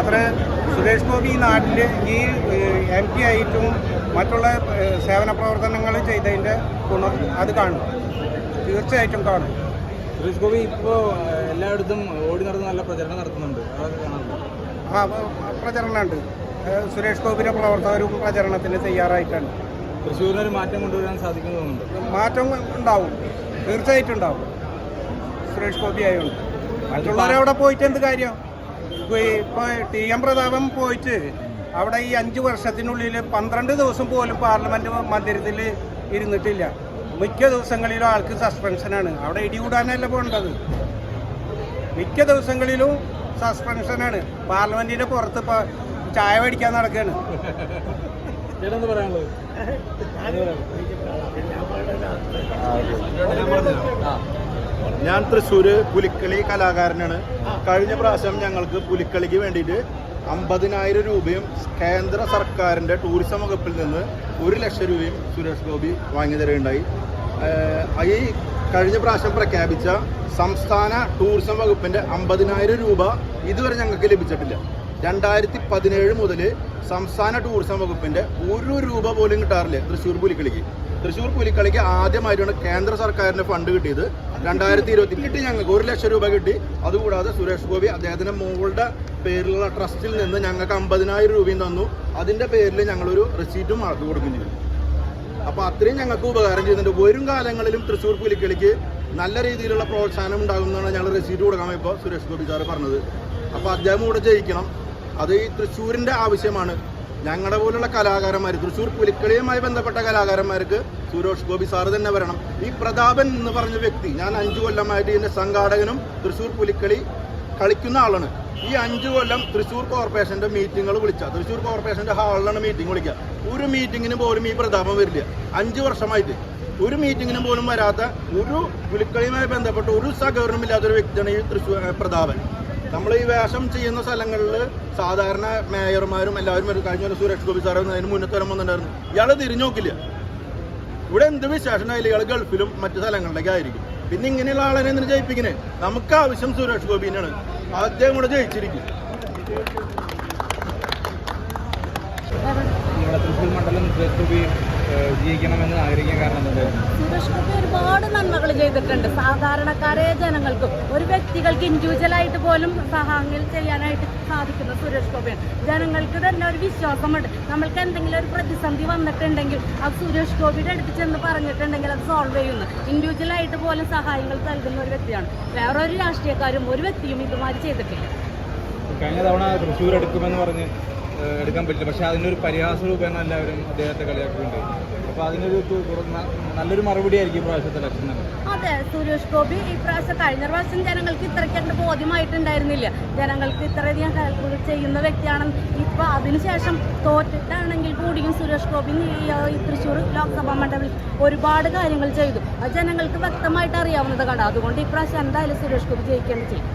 അത്ര സുരേഷ് ഗോപി ഈ നാട്ടിൽ ഈ എം പി ആയിട്ടും മറ്റുള്ള സേവന പ്രവർത്തനങ്ങൾ ചെയ്തതിന്റെ ഗുണം അത് കാണും. തീർച്ചയായിട്ടും കാണും. സുരേഷ് ഗോപി ഇപ്പോൾ എല്ലായിടത്തും ഓടി നടന്ന് നല്ല പ്രചരണം നടത്തുന്നുണ്ട്. ആ പ്രചരണമുണ്ട്. സുരേഷ് ഗോപിയുടെ പ്രവർത്തകരും പ്രചരണത്തിന് തയ്യാറായിട്ടാണ്. തൃശ്ശൂരിനൊരു മാറ്റം കൊണ്ടുവരാൻ സാധിക്കുന്നുണ്ട് മാറ്റം ഉണ്ടാവും. തീർച്ചയായിട്ടും ഉണ്ടാവും. സുരേഷ് ഗോപി ആയതുകൊണ്ട് മറ്റുള്ളവരവിടെ പോയിട്ട് എന്ത് കാര്യം? ഇപ്പോൾ ടി എം പ്രതാപൻ പോയിട്ട് അവിടെ ഈ അഞ്ച് വർഷത്തിനുള്ളിൽ പന്ത്രണ്ട് ദിവസം പോലും പാർലമെന്റ് മന്ദിരത്തിൽ ഇരുന്നിട്ടില്ല. മിക്ക ദിവസങ്ങളിലും ആൾക്ക് സസ്പെൻഷനാണ് അവിടെ ഇടികൂടാനല്ല പോകേണ്ടത് മിക്ക ദിവസങ്ങളിലും സസ്പെൻഷനാണ് പാർലമെന്റിന്റെ പുറത്ത് ഇപ്പോൾ ചായ മേടിക്കാൻ നടക്കുകയാണ് പറയാനുള്ളത്? ഞാൻ തൃശ്ശൂർ പുലിക്കളി കലാകാരനാണ്. കഴിഞ്ഞ പ്രാവശ്യം ഞങ്ങൾക്ക് പുലിക്കളിക്ക് വേണ്ടിയിട്ട് അമ്പതിനായിരം രൂപയും കേന്ദ്ര സർക്കാരിന്റെ ടൂറിസം വകുപ്പിൽ നിന്ന് ഒരു ലക്ഷം രൂപയും സുരേഷ് ഗോപി വാങ്ങി തരുകയുണ്ടായി. ഈ കഴിഞ്ഞ പ്രാവശ്യം പ്രഖ്യാപിച്ച സംസ്ഥാന ടൂറിസം വകുപ്പിന്റെ അമ്പതിനായിരം രൂപ ഇതുവരെ ഞങ്ങൾക്ക് ലഭിച്ചിട്ടില്ല. രണ്ടായിരത്തി പതിനേഴ് മുതൽ സംസ്ഥാന ടൂറിസം വകുപ്പിന്റെ ഒരു രൂപ പോലും കിട്ടാറില്ല തൃശ്ശൂർ പുലിക്കളിക്ക്. തൃശ്ശൂർ പുലിക്കളിക്ക് ആദ്യമായിട്ടാണ് കേന്ദ്ര സർക്കാരിന്റെ ഫണ്ട് കിട്ടിയത്. രണ്ടായിരത്തി ഇരുപത്തി കിട്ടി ഞങ്ങൾക്ക് ഒരു ലക്ഷം രൂപ കിട്ടി. അതുകൂടാതെ സുരേഷ് ഗോപി അദ്ദേഹത്തിന്റെ മോളുടെ പേരിലുള്ള ട്രസ്റ്റിൽ നിന്ന് ഞങ്ങൾക്ക് അമ്പതിനായിരം രൂപയും തന്നു. അതിന്റെ പേരിൽ ഞങ്ങളൊരു റെസീറ്റും ആൾക്ക് കൊടുക്കുകയും ചെയ്തു. അപ്പോൾ അത്രയും ഞങ്ങൾക്ക് ഉപകാരം ചെയ്യുന്നുണ്ട് വരും കാലങ്ങളിലും തൃശ്ശൂർ പുലിക്കളിക്ക് നല്ല രീതിയിലുള്ള പ്രോത്സാഹനം ഉണ്ടാകുമെന്നാണ് ഞങ്ങൾ റെസീറ്റ് കൊടുക്കാൻ ഇപ്പോൾ സുരേഷ് ഗോപി സാറ് പറഞ്ഞത്. അപ്പോൾ അദ്ദേഹം കൂടെ ജയിക്കണം. അത് ഈ തൃശ്ശൂരിന്റെ ആവശ്യമാണ്. ഞങ്ങളുടെ പോലുള്ള കലാകാരന്മാർ തൃശ്ശൂർ പുലിക്കളിയുമായി ബന്ധപ്പെട്ട കലാകാരന്മാർക്ക് സുരേഷ് ഗോപി സാറ് തന്നെ വരണം. ഈ പ്രതാപൻ എന്ന് പറഞ്ഞ വ്യക്തി ഞാൻ അഞ്ചു കൊല്ലമായിട്ട് ഇതിന്റെ സംഘാടകനും തൃശ്ശൂർ പുലിക്കളി കളിക്കുന്ന ആളാണ്. ഈ അഞ്ചു കൊല്ലം തൃശ്ശൂർ കോർപ്പറേഷന്റെ മീറ്റിങ്ങുകൾ വിളിച്ച തൃശ്ശൂർ കോർപ്പറേഷന്റെ ഹാളിലാണ് മീറ്റിംഗ് വിളിക്കുക ഒരു മീറ്റിങ്ങിന് പോലും ഈ പ്രതാപം വരില്ല. അഞ്ചു വർഷമായിട്ട് ഒരു മീറ്റിങ്ങിനും പോലും വരാത്ത ഒരു പുലിക്കളിയുമായി ബന്ധപ്പെട്ട ഒരു സഹകരണമില്ലാത്തൊരു വ്യക്തിയാണ് ഈ തൃശ്ശൂർ പ്രതാപൻ. നമ്മൾ ഈ വേഷം ചെയ്യുന്ന സ്ഥലങ്ങളിൽ സാധാരണ മേയർമാരും എല്ലാവരും ഒരു കഴിഞ്ഞ ഒരു സുരേഷ് ഗോപി അതിന് മുന്നത്തെ വരം വന്നിട്ടുണ്ടായിരുന്നു. ഇയാൾ തിരിഞ്ഞു നോക്കില്ല. ഇവിടെ എന്ത് വിശേഷം ആയാലും ഇയാൾ ഗൾഫിലും മറ്റു സ്ഥലങ്ങളിലേക്ക് ആയിരിക്കും. പിന്നെ ഇങ്ങനെയുള്ള ആളെ എന്തിനു ജയിപ്പിക്കണേ? നമുക്ക് ആവശ്യം സുരേഷ് ഗോപിനാണ് ആദ്യം കൂടെ ജയിച്ചിരിക്കും. തൃശ്ശൂർ മണ്ഡലം സുരേഷ് ഗോപി വിജയിക്കണമെന്ന് ആഗ്രഹിക്കാൻ കാരണം എന്തായിരുന്നു സുരേഷ് ഗോപി ഒരുപാട് നന്മകൾ ചെയ്തിട്ടുണ്ട്. സാധാരണക്കാരെ ജനങ്ങൾക്കും ഒരു വ്യക്തികൾക്ക് ഇൻഡിവിജ്വലായിട്ട് പോലും സഹായങ്ങൾ ചെയ്യാനായിട്ട് സാധിക്കുന്ന സുരേഷ് ഗോപിയാണ് ജനങ്ങൾക്ക് തന്നെ ഒരു വിശ്വാസമുണ്ട്. നമ്മൾക്ക് എന്തെങ്കിലും ഒരു പ്രതിസന്ധി വന്നിട്ടുണ്ടെങ്കിൽ അത് സുരേഷ് ഗോപിയുടെ അടുത്ത് ചെന്ന് പറഞ്ഞിട്ടുണ്ടെങ്കിൽ അത് സോൾവ് ചെയ്യുന്നു. ഇൻഡിവിജ്വലായിട്ട് പോലും സഹായങ്ങൾ നൽകുന്ന ഒരു വ്യക്തിയാണ്. വേറെ ഒരു രാഷ്ട്രീയക്കാരും ഒരു വ്യക്തിയും ഇതുമാതിരി ചെയ്തിട്ടില്ല. കഴിഞ്ഞ തവണ തൃശ്ശൂർ എടുക്കുമെന്ന് പറഞ്ഞ് എടുക്കാൻ പറ്റില്ല. പക്ഷേ അതിനൊരു പരിഹാസ രൂപേണ എല്ലാവരും അദ്ദേഹത്തെ കളിയാക്കുന്നുണ്ട് അപ്പോൾ അതിനൊരു നല്ലൊരു മറുപടി ആയിരിക്കും ഈ പ്രാവശ്യത്തെ ഇലക്ഷൻ അതെ സുരേഷ് ഗോപി ഈ പ്രാവശ്യം കഴിഞ്ഞ പ്രാവശ്യം ജനങ്ങൾക്ക് ഇത്രയ്ക്കണ്ട് ബോധ്യമായിട്ടുണ്ടായിരുന്നില്ല. ജനങ്ങൾക്ക് ഇത്രയധികം ഹെൽപ്പ് ചെയ്യുന്ന വ്യക്തിയാണെന്ന് ഇപ്പൊ അതിനുശേഷം തോറ്റിട്ടാണെങ്കിൽ കൂടിയും സുരേഷ് ഗോപി ഈ തൃശ്ശൂർ ലോക്സഭാ മണ്ഡലത്തിൽ ഒരുപാട് കാര്യങ്ങൾ ചെയ്തു. അത് ജനങ്ങൾക്ക് വ്യക്തമായിട്ട് അറിയാവുന്നത് കണ്ട? അതുകൊണ്ട് ഇപ്രാവശ്യം എന്തായാലും സുരേഷ് ഗോപി ജയിക്കുകയാണ് ചെയ്യും